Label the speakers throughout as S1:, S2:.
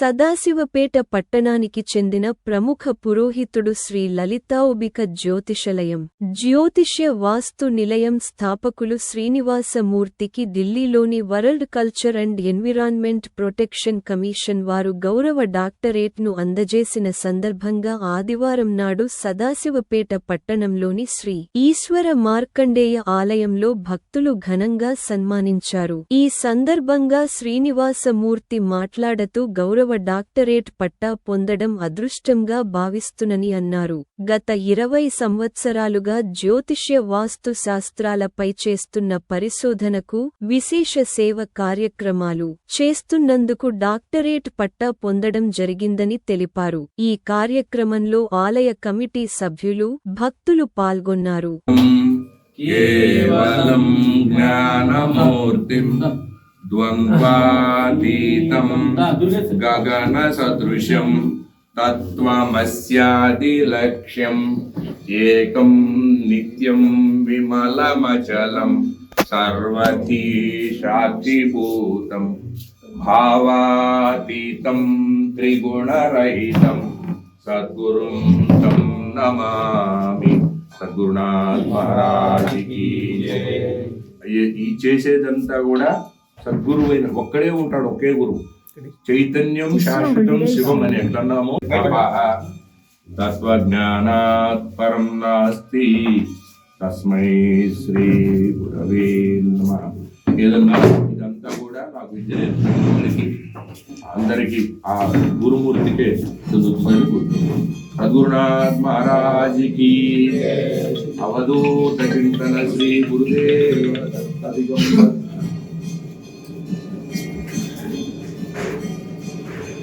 S1: సదాశివపేట పట్టణానికి చెందిన ప్రముఖ పురోహితుడు శ్రీ లలితాంబిక జ్యోతిషలయం. జ్యోతిష్య వాస్తు నిలయం స్థాపకులు శ్రీనివాసమూర్తికి ఢిల్లీలోని world culture and environment protection commission వారు గౌరవ డాక్టరేట్ను అందజేసిన సందర్భంగా ఆదివారం నాడు సదాశివపేట పట్టణంలోని శ్రీ ఈశ్వర మార్కండేయ ఆలయంలో భక్తులు ఘనంగా సన్మానించారు. ఈ సందర్భంగా శ్రీనివాసమూర్తి మాట్లాడుతూ గౌరవ డాక్టరేట్ పట్టా పొందడం అదృష్టంగా భావిస్తునని అన్నారు. గత ఇరవై సంవత్సరాలుగా జ్యోతిష్య వాస్తు శాస్త్రాలపై చేస్తున్న పరిశోధనకు విశేష సేవ కార్యక్రమాలు చేస్తున్నందుకు డాక్టరేట్ పట్టా పొందడం జరిగిందని తెలిపారు. ఈ కార్యక్రమంలో ఆలయ కమిటీ సభ్యులు భక్తులు పాల్గొన్నారు.
S2: కేవలం జ్ఞానమూర్తిం ద్వంద్వాతీతం గగన సదృశం తత్వమస్యాది లక్ష్యం ఏకం నిత్యం విమలమచలం సర్వధీ సాక్షిభూతం భావాతీతం త్రిగుణరహితం సద్గురుం తం నమామి సద్గురునాథ్ మహారాజుకి ఈ చేసేదంతా కూడా సద్గురువైన ఒక్కడే ఉంటాడు ఒకే గురువు. చైతన్యం శాశ్వతం శివం అని ఎట్లన్నాము తత్వజ్ఞానాత్ పరం నాస్తి. తస్మై శ్రీ గురవే నమః. ఏదన్నా ఇదంతా కూడా నాకు విద్య అందరికీ ఆ గురుమూర్తికే చదువుతుందని గుర్తు సద్గురునాథ్ మహారాజుకి అవధూత చింతన శ్రీ గురుదేవ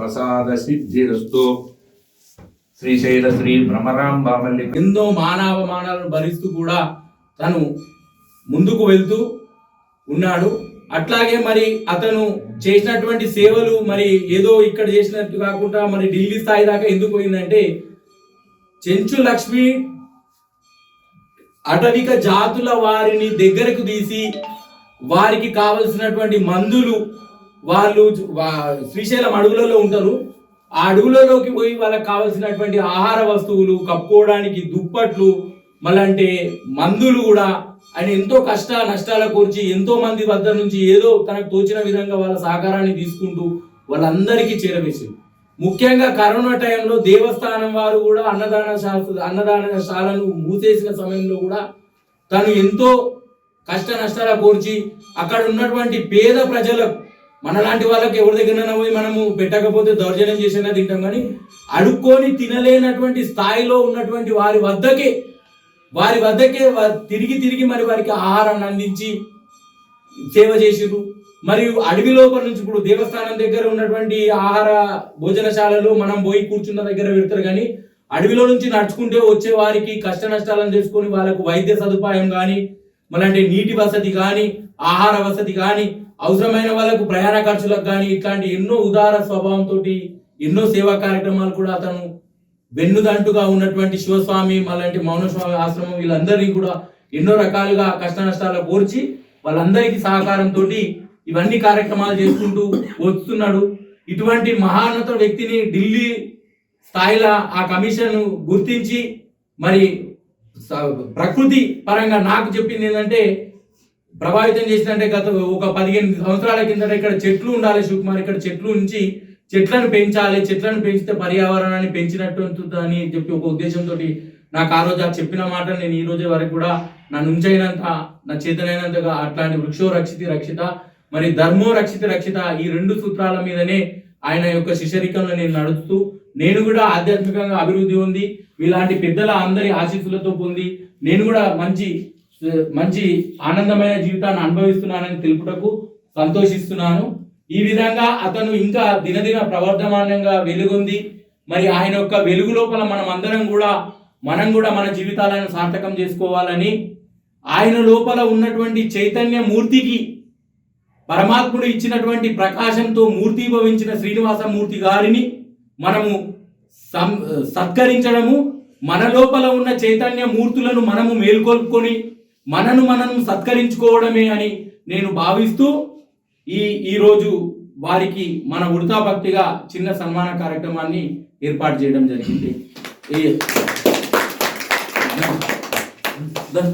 S2: ఈశ్వర ప్రసాద శ్రీశైల శ్రీ భ్రమరాంబామల్లి.
S3: ఎన్నో మానవమానాలను భరిస్తూ కూడా తను ముందుకు వెళ్తూ ఉన్నాడు. అట్లాగే మరి అతను చేసినటువంటి సేవలు మరి ఏదో ఇక్కడ చేసినట్టు కాకుండా మరి ఢిల్లీ స్థాయి దాకా ఎందుకు పోయిందంటే చెంచు లక్ష్మి అటవిక జాతుల వారిని దగ్గరకు తీసి వారికి కావలసినటువంటి మందులు వాళ్ళు శ్రీశైలం అడవులలో ఉంటారు ఆ అడవులలోకి పోయి వాళ్ళకి కావలసినటువంటి ఆహార వస్తువులు కప్పుకోవడానికి దుప్పట్లు మళ్ళంటే మందులు కూడా ఆయన ఎంతో కష్ట నష్టాల కూర్చి ఎంతో మంది వద్ద నుంచి ఏదో తనకు తోచిన విధంగా వాళ్ళ సహకారాన్ని తీసుకుంటూ వాళ్ళందరికీ చేరవేసింది. ముఖ్యంగా కరోనా టైంలో దేవస్థానం వారు కూడా అన్నదాన శాస్త్ర అన్నదాన శాలను మూసేసిన సమయంలో కూడా తను ఎంతో కష్ట నష్టాల కోర్చి అక్కడ ఉన్నటువంటి పేద ప్రజలకు మనలాంటి వాళ్ళకి ఎవరి దగ్గర పోయి మనము పెట్టకపోతే దౌర్జన్యం చేసినా తింటాం కానీ అడుక్కొని తినలేనటువంటి స్థాయిలో ఉన్నటువంటి వారి వద్దకే వారి వద్దకే తిరిగి తిరిగి మరి వారికి ఆహారాన్ని అందించి సేవ చేసిరు మరియు అడవి లోపల నుంచి ఇప్పుడు దేవస్థానం దగ్గర ఉన్నటువంటి ఆహార భోజనశాలలో మనం పోయి కూర్చున్న దగ్గర పెడతారు కానీ అడవిలో నుంచి నడుచుకుంటే వచ్చే వారికి కష్ట నష్టాలను తెలుసుకొని వాళ్ళకు వైద్య సదుపాయం కానీ మళ్ళంటే నీటి వసతి కానీ ఆహార వసతి కానీ అవసరమైన వాళ్ళకు ప్రయాణ ఖర్చులకు కానీ ఇట్లాంటి ఎన్నో ఉదార స్వభావంతో ఎన్నో సేవా కార్యక్రమాలు కూడా అతను వెన్నుదంటుగా ఉన్నటువంటి శివస్వామి అలాంటి మౌనస్వామి ఆశ్రమం వీళ్ళందరినీ కూడా ఎన్నో రకాలుగా కష్ట నష్టాలు కోర్చి వాళ్ళందరికీ సహకారంతో ఇవన్నీ కార్యక్రమాలు చేసుకుంటూ వస్తున్నాడు. ఇటువంటి మహాన్నత వ్యక్తిని ఢిల్లీ స్థాయిలో ఆ కమిషన్ గుర్తించి మరి స- ప్రకృతి పరంగా నాకు చెప్పింది ఏంటంటే ప్రభావితం చేసిందంటే గత ఒక పదిహేను సంవత్సరాల కిందట ఇక్కడ చెట్లు ఉండాలి శివకుమార్ ఇక్కడ చెట్లు ఉంచి చెట్లను పెంచాలి చెట్లను పెంచితే పర్యావరణాన్ని పెంచినట్టు అని చెప్పి ఒక ఉద్దేశంతో నాకు ఆ రోజు ఆ చెప్పిన మాట నేను ఈ రోజు వరకు కూడా నా నుంచైనంత నా చేతనైనంతగా అట్లాంటి వృక్షో రక్షితి రక్షిత మరి ధర్మో రక్షిత రక్షిత ఈ రెండు సూత్రాల మీదనే ఆయన యొక్క శిశరికంలో నేను నడుస్తూ నేను కూడా ఆధ్యాత్మికంగా అభివృద్ధి ఉంది ఇలాంటి పెద్దల అందరి ఆశీస్సులతో పొంది నేను కూడా మంచి మంచి ఆనందమైన జీవితాన్ని అనుభవిస్తున్నానని తెలుపుటకు సంతోషిస్తున్నాను. ఈ విధంగా అతను ఇంకా దినదిన ప్రవర్ధమానంగా వెలుగుంది. మరి ఆయన యొక్క వెలుగు లోపల మనం అందరం కూడా మనం కూడా మన జీవితాలను సార్థకం చేసుకోవాలని ఆయన లోపల ఉన్నటువంటి చైతన్య మూర్తికి పరమాత్ముడు ఇచ్చినటువంటి ప్రకాశంతో మూర్తిభవించిన శ్రీనివాసమూర్తి గారిని మనము సం సత్కరించడము మన లోపల ఉన్న చైతన్య మూర్తులను మనము మేల్కొల్పుకొని మనను మనం సత్కరించుకోవడమే అని నేను భావిస్తూ ఈ ఈరోజు వారికి మన ఉడతా భక్తిగా చిన్న సన్మాన కార్యక్రమాన్ని ఏర్పాటు చేయడం జరిగింది. ఈ- ద-